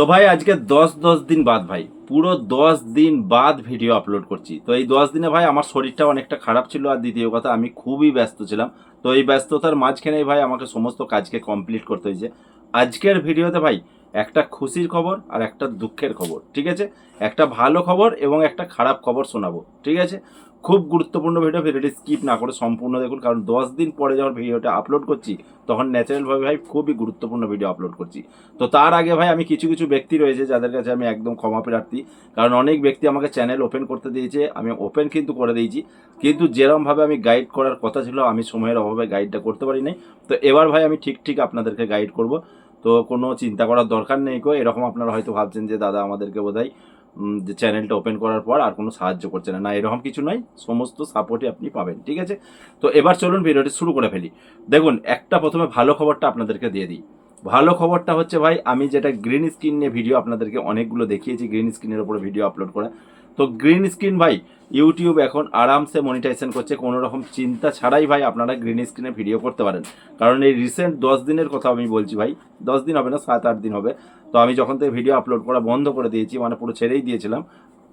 তো ভাই, আজকে দশ দশ দিন বাদ ভাই। পুরো দশ দিন বাদ ভিডিও আপলোড করছি। তো এই দশ দিনে ভাই, আমার শরীরটা অনেকটা খারাপ ছিল। আর দ্বিতীয় কথা, আমি খুবই ব্যস্ত ছিলাম। তো এই ব্যস্ততার মাঝখানেই ভাই, আমাকে সমস্ত কাজকে কমপ্লিট করতে হয়েছে। আজকের ভিডিওতে ভাই একটা খুশির খবর আর একটা দুঃখের খবর, ঠিক আছে? একটা ভালো খবর এবং একটা খারাপ খবর শোনাবো, ঠিক আছে? খুব গুরুত্বপূর্ণ ভিডিও ভিডিওটি স্কিপ না করে সম্পূর্ণ দেখুন, কারণ দশ দিন পরে যখন ভিডিওটা আপলোড করছি, তখন ন্যাচারালভাবে ভাই খুবই গুরুত্বপূর্ণ ভিডিও আপলোড করছি। তো তার আগে ভাই আমি কিছু কিছু ব্যক্তি রয়েছে যাদের কাছে আমি একদম ক্ষমা প্রার্থী, কারণ অনেক ব্যক্তি আমাকে চ্যানেল ওপেন করতে দিয়েছে, আমি ওপেন কিন্তু করে দিয়েছি, কিন্তু যেরমভাবে আমি গাইড করার কথা ছিল, আমি সময়ের অভাবে গাইডটা করতে পারি নাই। তো এবার ভাই আমি ঠিক ঠিক আপনাদেরকে গাইড করব। তো কোনো চিন্তা করার দরকার নেই কো। এরকম আপনারা হয়তো ভাবছেন যে দাদা আমাদেরকে উম, যে চ্যানেলটা ওপেন করার পর আর কোনো সাহায্য করছে না। না এরকম কিছু নয়। সমস্ত সাপোর্টই আপনি পাবেন ঠিক আছে? তো এবার চলুন ভিডিওটি শুরু করে ফেলি। দেখুন একটা প্রথমে ভালো খবরটা আপনাদেরকে দিয়ে দিই। ভালো খবরটা হচ্ছে ভাই, আমি যেটা গ্রিন স্ক্রিন নিয়ে ভিডিও আপনাদেরকে অনেকগুলো দেখিয়েছি গ্রিন স্ক্রিনের উপরে ভিডিও আপলোড করা। তো গ্রিন স্ক্রিন ভাই ইউটিউব এখন আরামসে মনিটাইজেশন করছে কোনো রকম চিন্তা ছাড়াই ভাই আপনারা গ্রিন স্ক্রিনে ভিডিও করতে পারেন। কারণ এই রিসেন্ট দশ দিনের কথা আমি বলছি ভাই, দশ দিন হবে না, সাত আট দিন হবে। তো আমি যখন থেকে ভিডিও আপলোড করা বন্ধ করে দিয়েছি মানে পুরো ছেড়েই দিয়েছিলাম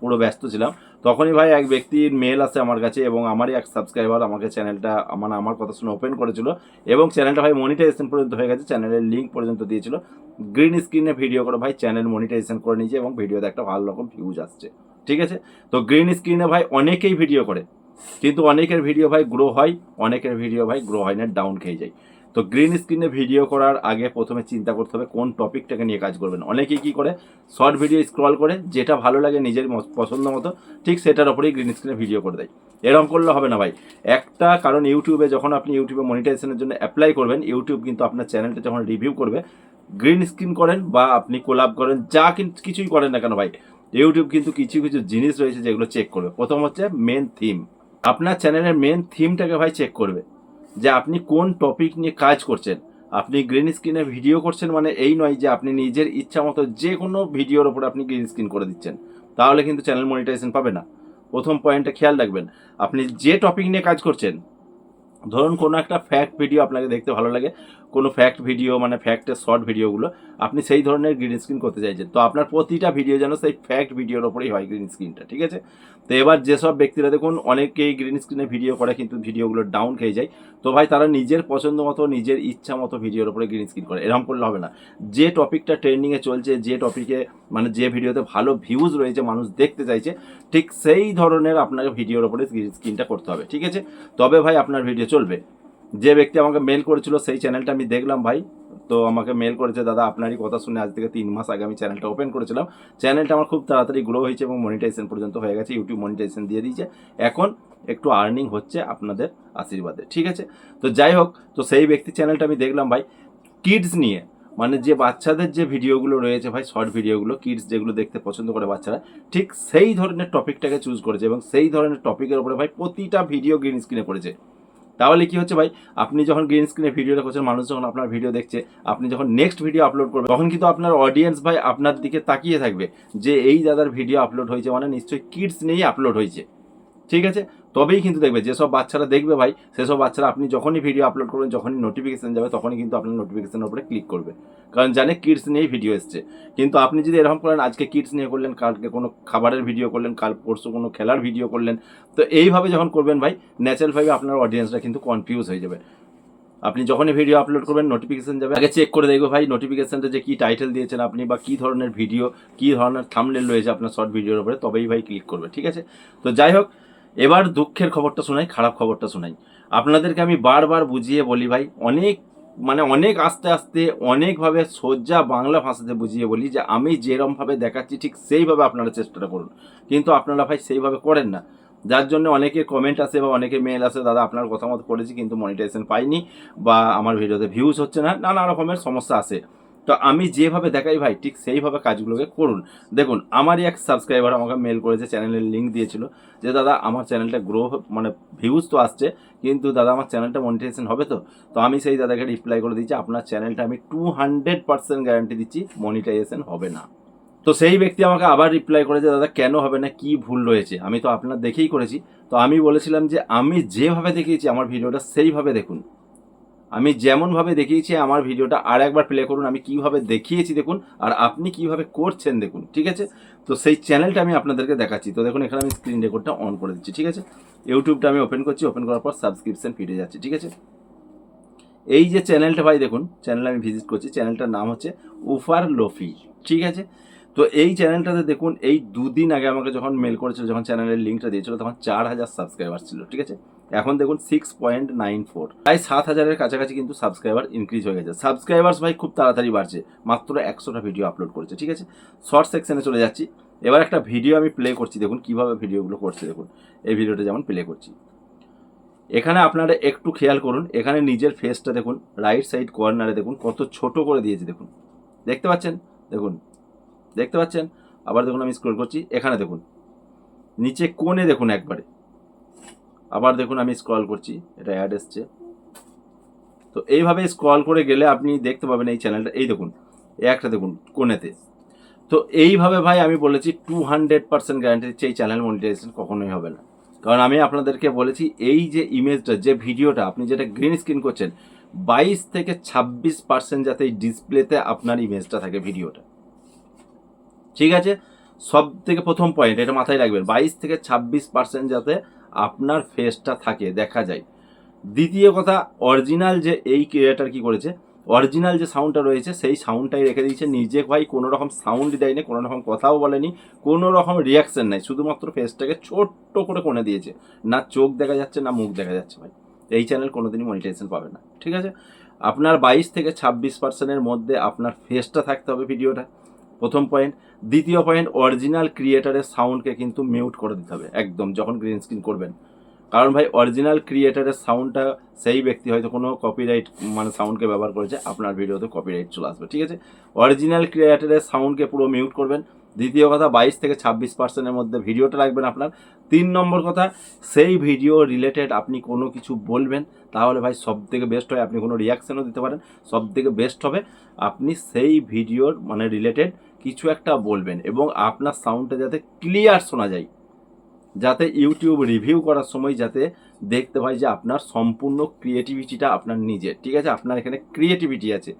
পুরো ব্যস্ত ছিলাম। তখনই ভাই এক ব্যক্তির মেল আসে আমার কাছে এবং আমারই এক সাবস্ক্রাইবার আমাকে চ্যানেলটা মানে আমার কথা শুনে ওপেন করেছিল এবং চ্যানেলটা ভাই মনিটাইজেশন পর্যন্ত হয়ে গেছে চ্যানেলের লিঙ্ক পর্যন্ত দিয়েছিল। গ্রিন স্ক্রিনে ভিডিও করে ভাই চ্যানেল মনিটাইজেশন করে নিয়েছে এবং ভিডিওতে একটা ভালো রকম ভিউজ আসছে। ঠিক আছে? তো গ্রিন স্ক্রিনে ভাই অনেকেই ভিডিও করে, কিন্তু অনেকের ভিডিও ভাই গ্রো হয়, অনেকের ভিডিও ভাই গ্রো হয় না ডাউন খেয়ে যায়। তো গ্রিন স্ক্রিনে ভিডিও করার আগে প্রথমে চিন্তা করতে হবে কোন টপিকটাকে নিয়ে কাজ করবেন। অনেকেই কী করে? শর্ট ভিডিও স্ক্রল করে, যেটা ভালো লাগে নিজের পছন্দ মতো, ঠিক সেটার ওপরেই গ্রিন স্ক্রিনে ভিডিও করে দেয়। এরকম করলে হবে না ভাই। একটা, কারণ ইউটিউবে যখন আপনি ইউটিউবে মনিটাইজেশনের জন্য অ্যাপ্লাই করবেন ইউটিউব কিন্তু আপনার চ্যানেলটা যখন রিভিউ করবে গ্রিন স্ক্রিন করেন বা আপনি কোলাপ করেন, যা কিন্তু কিছুই করেন না কেন ভাই। ইউটিউব কিন্তু কিছু কিছু জিনিস রয়েছে যেগুলো চেক করবে। প্রথম হচ্ছে মেন থিম আপনার চ্যানেলের মেন থিমটাকে ভাই চেক করবে। যে আপনি কোন টপিক নিয়ে কাজ করছেন। আপনি গ্রিন স্ক্রিনে ভিডিও করছেন মানে এই নয় যে আপনি নিজের ইচ্ছা মতো যে কোনো ভিডিওর ওপর আপনি গ্রিন স্ক্রিন করে দিচ্ছেন। তাহলে কিন্তু চ্যানেল মনিটাইজেশন পাবে না। প্রথম পয়েন্টটা খেয়াল রাখবেন, আপনি যে টপিক নিয়ে কাজ করছেন ধরুন কোনো একটা ফ্যাক্ট ভিডিও আপনাকে দেখতে ভালো লাগে, কোনো ফ্যাক্ট ভিডিও মানে ফ্যাক্টের শর্ট ভিডিওগুলো আপনি সেই ধরনের গ্রিন স্ক্রিন করতে চাইছেন। তো আপনার প্রতিটা ভিডিও যেন সেই ফ্যাক্ট ভিডিওর ওপরেই হয় গ্রিন স্ক্রিনটা ঠিক আছে? তো এবার যেসব ব্যক্তিরা দেখুন, অনেকেই গ্রিন স্ক্রিনে ভিডিও করে কিন্তু ভিডিওগুলো ডাউন খেয়ে যায়। তো ভাই, তারা নিজের পছন্দ মতো, নিজের ইচ্ছা মতো ভিডিওর ওপরে গ্রিন স্ক্রিন করে। এরকম করলে হবে না। যে টপিকটা ট্রেন্ডিংয়ে চলছে, যে টপিকে মানে যে ভিডিওতে ভালো ভিউজ রয়েছে, মানুষ দেখতে চাইছে, ঠিক সেই ধরনের আপনাকে ভিডিওর ওপরে গ্রিন স্ক্রিনটা করতে হবে, ঠিক আছে? তবে ভাই, আপনার ভিডিও চলবে। যে ব্যক্তি আমাকে মেল করেছিল সেই চ্যানেলটা আমি দেখলাম ভাই। তো আমাকে মেল করেছে, দাদা, আপনারই কথা শুনে আজ থেকে তিন মাস আগে আমি চ্যানেলটা ওপেন করেছিলাম। চ্যানেলটা আমার খুব তাড়াতাড়ি গ্রো হয়েছে এবং মনিটাইজেশন পর্যন্ত হয়ে গেছে। ইউটিউব মনিটাইজেশন দিয়ে দিয়েছে। এখন একটু আর্নিং হচ্ছে আপনাদের আশীর্বাদে, ঠিক আছে? তো যাই হোক, তো সেই ব্যক্তি চ্যানেলটা আমি দেখলাম ভাই। কিডস নিয়ে মানে যে বাচ্চাদের যে ভিডিওগুলো রয়েছে ভাই শর্ট ভিডিওগুলো কিডস যেগুলো দেখতে পছন্দ করে বাচ্চারা, ঠিক সেই ধরনের টপিকটাকে চুজ করেছে এবং সেই ধরনের টপিকের উপরে ভাই প্রতিটা ভিডিও গ্রিন স্ক্রিনে করেছে তাহলে কি হচ্ছে ভাই? আপনি যখন গ্রিন স্ক্রিনে ভিডিও দেখছেন মানুষ যখন আপনার ভিডিও দেখছে, আপনি যখন নেক্সট ভিডিও আপলোড করবেন, তখন কিন্তু আপনার অডিয়েন্স ভাই আপনার দিকে তাকিয়ে থাকবে যে এই দাদার ভিডিও আপলোড হয়েছে মানে নিশ্চয়ই কিডস নিয়েই আপলোড হয়েছে। ঠিক আছে? তবেই কিন্তু দেখবে, যেসব বাচ্চারা দেখবে ভাই, সেসব বাচ্চারা আপনি যখনই ভিডিও আপলোড করবেন, যখনই নোটিফিকেশান যাবে, তখনই কিন্তু আপনার নোটিফিকেশনের উপরে ক্লিক করবে। কারণ জানে কিডস নিয়েই ভিডিও এসছে। কিন্তু আপনি যদি এরকম করেন, আজকে কিডস নিয়ে করলেন, কালকে কোনো খাবারের ভিডিও করলেন, কাল পরশু কোনো খেলার ভিডিও করলেন, তো এইভাবে যখন করবেন ভাই ন্যাচারালভাবে আপনার অডিয়েন্সরা কিন্তু কনফিউজ হয়ে যাবে। আপনি যখনই ভিডিও আপলোড করবেন নোটিফিকেশন যাবে। আগে চেক করে দেখবে ভাই নোটিফিকেশনটা যে কী টাইটেল দিয়েছেন আপনি বা কী ধরনের ভিডিও কী ধরনের থামলেল রয়েছে আপনার শর্ট ভিডিওর উপরে, তবেই ভাই ক্লিক করবে, ঠিক আছে? তো যাই হোক এবার দুঃখের খবরটা শোনাই, খারাপ খবরটা শোনাই। আপনাদেরকে আমি বারবার বুঝিয়ে বলি ভাই, অনেক মানে অনেক আস্তে আস্তে, অনেকভাবে সোজা বাংলা ভাষাতে বুঝিয়ে বলি যে, আমি যেরমভাবে দেখাচ্ছি ঠিক সেইভাবে আপনারা চেষ্টাটা করুন। কিন্তু আপনারা ভাই সেইভাবে করেন না। যার জন্য অনেকে কমেন্ট আসে বা অনেকে মেল আসে, দাদা, আপনার কথা মতো করেছি কিন্তু মনিটাইজেশন পাইনি বা আমার ভিডিওতে ভিউজ হচ্ছে না। নানা রকমের সমস্যা আসে। তো আমি যেভাবে দেখাই ভাই, ঠিক সেইভাবে কাজগুলোকে করুন। দেখুন, আমারই এক সাবস্ক্রাইবার আমাকে মেল করেছে চ্যানেলের লিঙ্ক দিয়েছিল যে, দাদা, আমার চ্যানেলটা গ্রো মানে ভিউজ তো আসছে, কিন্তু দাদা, আমার চ্যানেলটা মনিটাইজেশন হবে তো? তো আমি সেই দাদাকে রিপ্লাই করে দিচ্ছি আপনার চ্যানেলটা আমি টু হান্ড্রেড পার্সেন্ট গ্যারান্টি দিচ্ছি মনিটাইজেশন হবে না। তো সেই ব্যক্তি আমাকে আবার রিপ্লাই করেছে, দাদা, কেন হবে না? কি ভুল রয়েছে? আমি তো আপনার দেখেই করেছি। তো আমি বলেছিলাম যে, আমি যেভাবে দেখিয়েছি, আমার ভিডিওটা সেইভাবে দেখুন। আমি যেমনভাবে দেখিয়েছি, আমার ভিডিওটা আর একবার প্লে করুন। আমি কীভাবে দেখিয়েছি দেখুন, আর আপনি কীভাবে করছেন দেখুন, ঠিক আছে? তো সেই চ্যানেলটা আমি আপনাদেরকে দেখাচ্ছি। তো দেখুন, এখানে আমি স্ক্রিন রেকর্ডটা অন করে দিচ্ছি, ঠিক আছে? ইউটিউবটা আমি ওপেন করছি ওপেন করার পর সাবস্ক্রিপশন ফিরে যাচ্ছে, ঠিক আছে? এই যে চ্যানেলটা ভাই দেখুন চ্যানেল আমি ভিজিট করছি। চ্যানেলটার নাম হচ্ছে উফার লোফি ঠিক আছে? তো এই চ্যানেলটাতে দেখুন, এই দুদিন আগে আমাকে যখন মেল করেছিল, যখন চ্যানেলের লিঙ্কটা দিয়েছিল, তখন চার হাজার সাবস্ক্রাইবার ছিল, ঠিক আছে? এখন দেখুন সিক্স পয়েন্ট নাইন ফোর প্রায় সাত হাজারের কাছাকাছি কিন্তু সাবস্ক্রাইবার ইনক্রিজ হয়ে গেছে। সাবস্ক্রাইবার্স ভাই খুব তাড়াতাড়ি বাড়ছে, মাত্র একশোটা ভিডিও আপলোড করেছে, ঠিক আছে? শর্ট সেকশনে চলে যাচ্ছি। এবার একটা ভিডিও আমি প্লে করছি, দেখুন কীভাবে ভিডিওগুলো করছে, দেখুন। এই ভিডিওটা যেমন প্লে করছি। এখানে আপনারা একটু খেয়াল করুন, এখানে নিজের ফেসটা দেখুন রাইট সাইড কর্নারে দেখুন, কত ছোট করে দিয়েছে, দেখুন। দেখতে পাচ্ছেন? দেখুন দেখতে পাচ্ছেন? আবার দেখুন, আমি স্ক্রল করছি। এখানে দেখুন। নিচে কোণে দেখুন একবারে। আবার দেখুন, আমি স্ক্রল করছি। এটা অ্যাড এসছে। তো এইভাবে স্ক্রল করে গেলে আপনি দেখতে পাবেন এই চ্যানেলটা এই দেখুন, একটা দেখুন, কোণেতে। তো এইভাবে ভাই আমি বলেছি টু হান্ড্রেড পার্সেন্ট গ্যারান্টি দিচ্ছি এই চ্যানেল মনিটাইজেশন কখনোই হবে না। কারণ আমি আপনাদেরকে বলেছি, এই যে ইমেজটা যে ভিডিওটা আপনি যেটা গ্রিন স্ক্রিন করছেন, বাইশ থেকে ছাব্বিশ পার্সেন্ট যাতে এই ডিসপ্লেতে আপনার ইমেজটা থাকে ভিডিওটা ঠিক আছে? সব থেকে প্রথম পয়েন্ট এটা মাথায় রাখবেন, বাইশ থেকে ছাব্বিশ পার্সেন্ট যাতে আপনার ফেসটা থাকে, দেখা যায়। দ্বিতীয় কথা অরিজিনাল যে এই ক্রিয়েটার কি করেছে অরিজিনাল যে সাউন্ডটা রয়েছে, সেই সাউন্ডটাই রেখে দিয়েছে। নিজে ভাই কোনো রকম সাউন্ড দেয়নি কোনো রকম কথাও বলেনি কোনো রকম রিয়াকশন নাই, শুধুমাত্র ফেসটাকে ছোট্ট করে কোণে দিয়েছে। না চোখ দেখা যাচ্ছে, না মুখ দেখা যাচ্ছে ভাই। এই চ্যানেল কোনোদিনই মনিটাইজেশন পাবে না, ঠিক আছে? আপনার বাইশ থেকে ছাব্বিশ পার্সেন্টের মধ্যে আপনার ফেসটা থাকতে হবে ভিডিওটা প্রথম পয়েন্ট দ্বিতীয় পয়েন্ট অরিজিনাল ক্রিয়েটারের সাউন্ডকে কিন্তু মিউট করে দিতে হবে, একদম, যখন গ্রিন স্ক্রিন করবেন। কারণ ভাই অরিজিনাল ক্রিয়েটারের সাউন্ডটা সেই ব্যক্তি হয়তো কোনো কপিরাইট মানে সাউন্ডকে ব্যবহার করেছে, আপনার ভিডিওতে কপিরাইট চলে আসবে, ঠিক আছে? অরিজিনাল ক্রিয়েটারের সাউন্ডকে পুরো মিউট করবেন দ্বিতীয় কথা, বাইশ থেকে ছাব্বিশ পার্সেন্টের মধ্যে ভিডিওটা রাখবেন আপনার। তিন নম্বর কথা, সেই ভিডিও রিলেটেড আপনি কোনো কিছু বলবেন, তাহলে ভাই সব থেকে বেস্ট হয়। আপনি কোনো রিয়াকশনও দিতে পারেন সব থেকে বেস্ট হবে আপনি সেই ভিডিওর মানে রিলেটেড কিছু একটা বলবেন এবং আপনার সাউন্ডটা যাতে ক্লিয়ার শোনা যায়। যাতে ইউটিউব রিভিউ করার সময় যাতে দেখতে পাই যে আপনার সম্পূর্ণ ক্রিয়েটিভিটিটা আপনার নিজের। ঠিক আছে? আপনার এখানে ক্রিয়েটিভিটি আছে।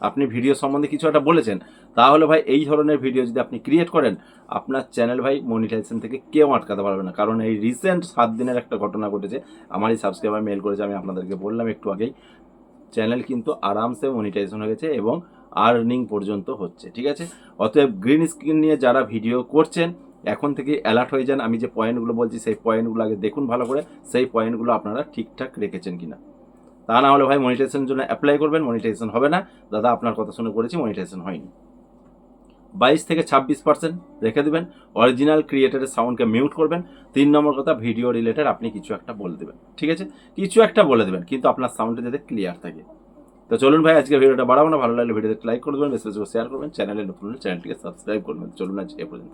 আপনি ভিডিও সম্বন্ধে কিছু একটা বলেছেন, তাহলে ভাই এই ধরনের ভিডিও যদি আপনি ক্রিয়েট করেন, আপনার চ্যানেল ভাই মনিটাইজেশন থেকে কেউ আটকাতে পারবে না। কারণ এই রিসেন্ট সাত দিনের একটা ঘটনা ঘটেছে, আমারই সাবস্ক্রাইবার মেল করেছে, আমি আপনাদেরকে বললাম একটু আগেই। চ্যানেল কিন্তু আরামসে মনিটাইজেশন হয়ে গেছে এবং আর্নিং পর্যন্ত হচ্ছে, ঠিক আছে? অতএব গ্রিন স্ক্রিন নিয়ে যারা ভিডিও করছেন, এখন থেকে অ্যালার্ট হয়ে যান। আমি যে পয়েন্টগুলো বলছি, সেই পয়েন্টগুলো আগে দেখুন ভালো করে, সেই পয়েন্টগুলো আপনারা ঠিকঠাক রেখেছেন কিনা। তা না হলে ভাই মনিটাইজেশনের জন্য অ্যাপ্লাই করবেন মনিটাইজেশন হবে না। দাদা, আপনার কথা শুনে করেছি মনিটাইজেশন হয়নি। বাইশ থেকে ছাব্বিশ পার্সেন্ট রেখে দেবেন অরিজিনাল ক্রিয়েটারের সাউন্ডকে মিউট করবেন। তিন নম্বর কথা ভিডিও রিলেটেড আপনি কিছু একটা বলে দেবেন, ঠিক আছে? কিছু একটা বলে দেবেন, কিন্তু আপনার সাউন্ডটা যাতে ক্লিয়ার থাকে। তো চলুন ভাই, আজকে ভিডিওটা বাড়াবো না, ভালো লাগলে ভিডিওতে লাইক করে দেবেন বেশি বেশি শেয়ার করবেন চ্যানেলে নতুন চ্যানেলটিকে সাবস্ক্রাইব করবেন। চলুন আজ এ পর্যন্ত।